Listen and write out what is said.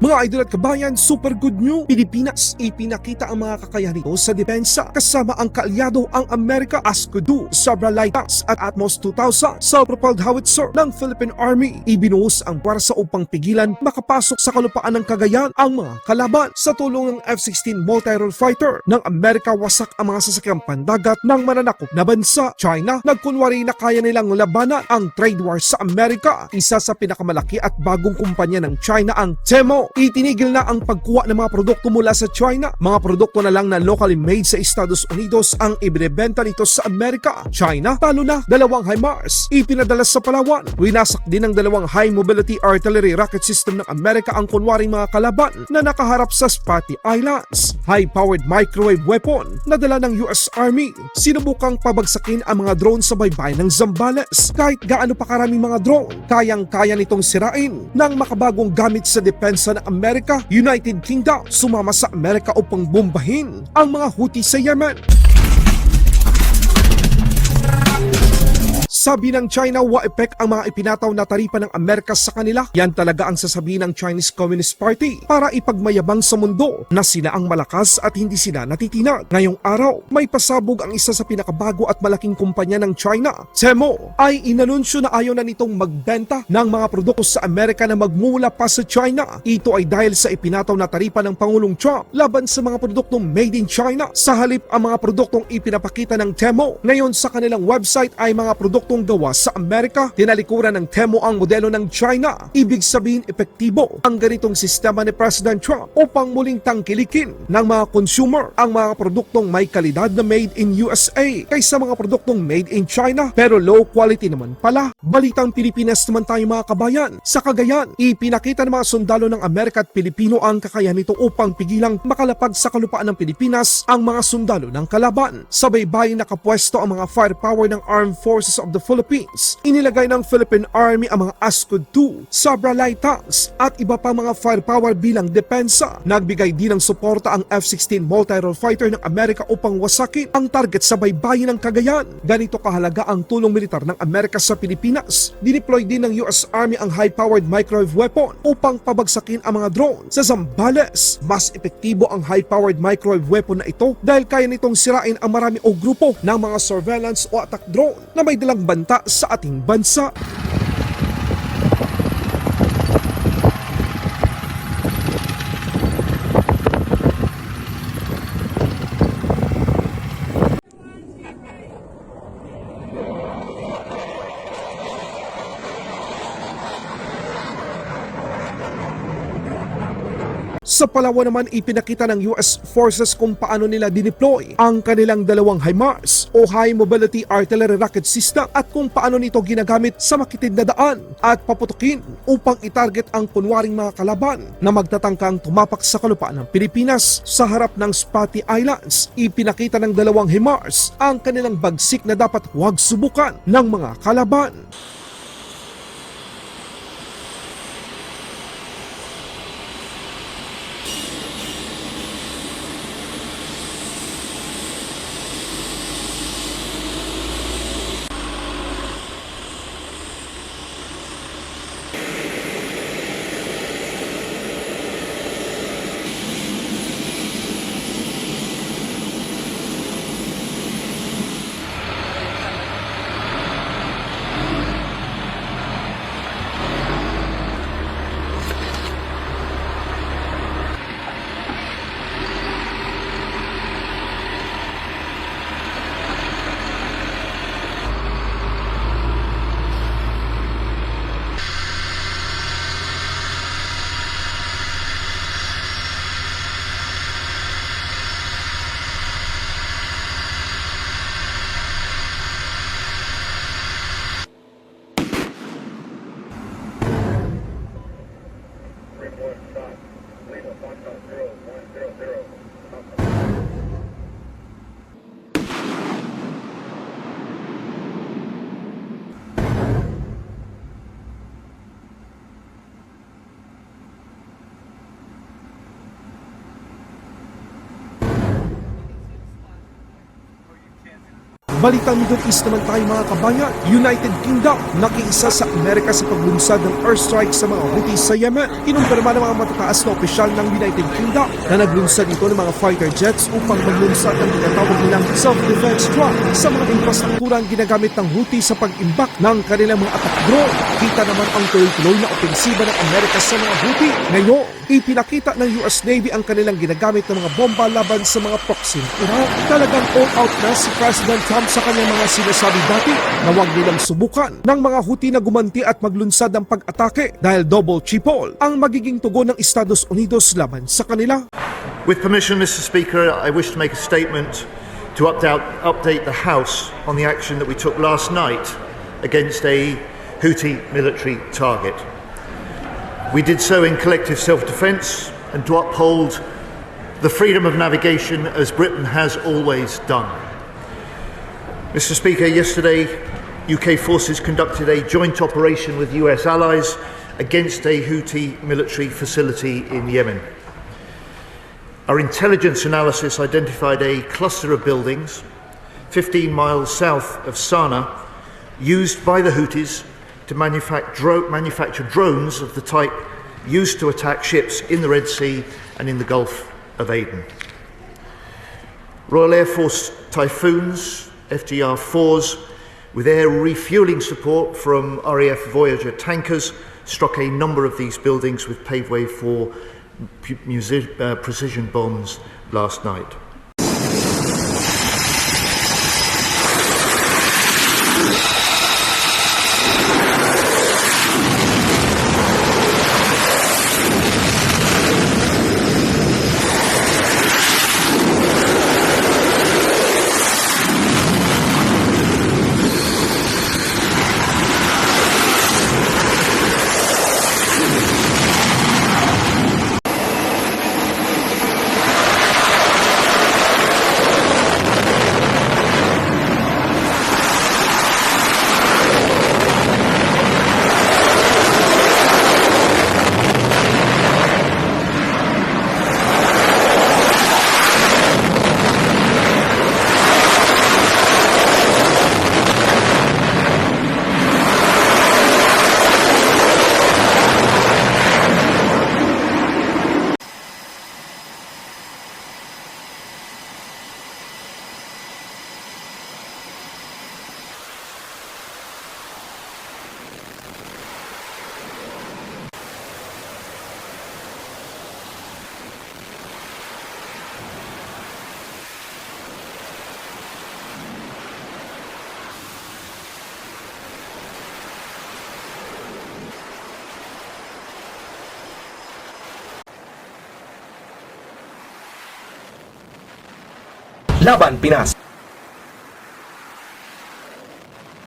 Mga idol at kabayan, super good news! Pilipinas, ipinakita ang mga kakayahan nito sa depensa kasama ang kaalyado ang Amerika Askudu, Sabra Lighthouse at Atmos 2000 self-propelled howitzer ng Philippine Army. Ibinuhos ang puwersa upang pigilan makapasok sa kalupaan ng Cagayan ang mga kalaban. Sa tulong ng F-16 multi-role fighter ng Amerika wasak ang mga sasakyang pandagat ng mananakop na bansa. China, nagkunwari na kaya nilang labanan ang trade war sa Amerika. Isa sa pinakamalaki at bagong kumpanya ng China ang Temo. Itinigil na ang pagkuha ng mga produkto mula sa China. Mga produkto na lang na locally made sa Estados Unidos ang ibinebenta nito sa Amerika. China, talo na dalawang HIMARS. Ipinadala sa Palawan. Winasak din ng dalawang high mobility artillery rocket system ng Amerika ang kunwaring mga kalaban na nakaharap sa Spratly Islands. High-powered microwave weapon na dala ng US Army. Sinubukang pabagsakin ang mga drone sa baybayin ng Zambales. Kahit gaano pa karaming mga drone, kayang-kaya nitong sirain ng makabagong gamit sa depensa ng Amerika, United Kingdom sumama sa Amerika upang bombahin ang mga Houthi sa Yemen. Sabi ng China, wa epek ang mga ipinataw na taripa ng Amerika sa kanila. Yan talaga ang sasabihin ng Chinese Communist Party para ipagmayabang sa mundo na sila ang malakas at hindi sila natitinag. Ngayong araw, may pasabog ang isa sa pinakabago at malaking kumpanya ng China. Temo ay inanunsyo na ayaw na nitong magbenta ng mga produkto sa Amerika na magmula pa sa China. Ito ay dahil sa ipinataw na taripa ng Pangulong Trump laban sa mga produktong made in China. Sa halip ang mga produktong ipinapakita ng Temo ngayon sa kanilang website ay mga produktong gawa sa Amerika. Tinalikuran ng Temo ang modelo ng China. Ibig sabihin epektibo ang ganitong sistema ni President Trump upang muling tangkilikin ng mga consumer ang mga produktong may kalidad na made in USA kaysa mga produktong made in China pero low quality naman pala. Balitang Pilipinas naman tayo mga kabayan. Sa Cagayan, ipinakita ng mga sundalo ng Amerika at Pilipino ang kakayahan nito upang pigilang makalapag sa kalupaan ng Pilipinas ang mga sundalo ng kalaban. Sa baybayin nakapwesto ang mga firepower ng Armed Forces of the Philippines. Inilagay ng Philippine Army ang mga Ascod 2, Sabra Light Tanks at iba pa mga firepower bilang depensa. Nagbigay din ng suporta ang F-16 multi-role fighter ng Amerika upang wasakin ang target sa baybayin ng Cagayan. Ganito kahalaga ang tulong militar ng Amerika sa Pilipinas. Dineploy din ng US Army ang high-powered microwave weapon upang pabagsakin ang mga drone sa Zambales. Mas epektibo ang high-powered microwave weapon na ito dahil kaya nitong sirain ang marami o grupo ng mga surveillance o attack drone na may dalang banta sa ating bansa. Sa Palawan naman ipinakita ng US Forces kung paano nila dineploy ang kanilang dalawang HIMARS o High Mobility Artillery Rocket System at kung paano nito ginagamit sa makitid na daan at paputukin upang itarget ang kunwaring mga kalaban na magtatangkang tumapak sa kalupaan ng Pilipinas sa harap ng Spratly Islands. Ipinakita ng dalawang HIMARS ang kanilang bagsik na dapat huwag subukan ng mga kalaban. Balitang Middle East naman tayo mga kabayan. United Kingdom nakiisa sa Amerika sa paglunsad ng airstrike sa mga Houthi sa Yemen. Kinumpirma ng mga matataas na opisyal ng United Kingdom na naglunsad ito ng mga fighter jets upang maglunsad ng tinatawag nilang self-defense drone sa mga infrastrukturang ginagamit ng Houthi sa pag-imbak ng kanilang mga attack drone. Kita naman ang tuloy-tuloy na opensiba ng Amerika sa mga Houthi. Ngayon, ipinakita ng US Navy ang kanilang ginagamit ng mga bomba laban sa mga proxy Iran. Talagang all out na si President Trump sa kanyang mga sinasabi dati na huwag nilang subukan ng mga Houthi na gumanti at maglunsad ng pag-atake dahil double triple ang magiging tugon ng Estados Unidos laban sa kanila. With permission, Mr. Speaker, I wish to make a statement to update, update the House on the action that we took last night against a Houthi military target. We did so in collective self defence and to uphold the freedom of navigation as Britain has always done. Mr. Speaker, yesterday UK forces conducted a joint operation with US allies against a Houthi military facility in Yemen. Our intelligence analysis identified a cluster of buildings 15 miles south of Sana'a used by the Houthis to manufacture drones of the type used to attack ships in the Red Sea and in the Gulf of Aden. Royal Air Force Typhoons, FGR4s, with air refueling support from RAF Voyager tankers, struck a number of these buildings with paveway for uh, precision bombs last night. Laban Pinas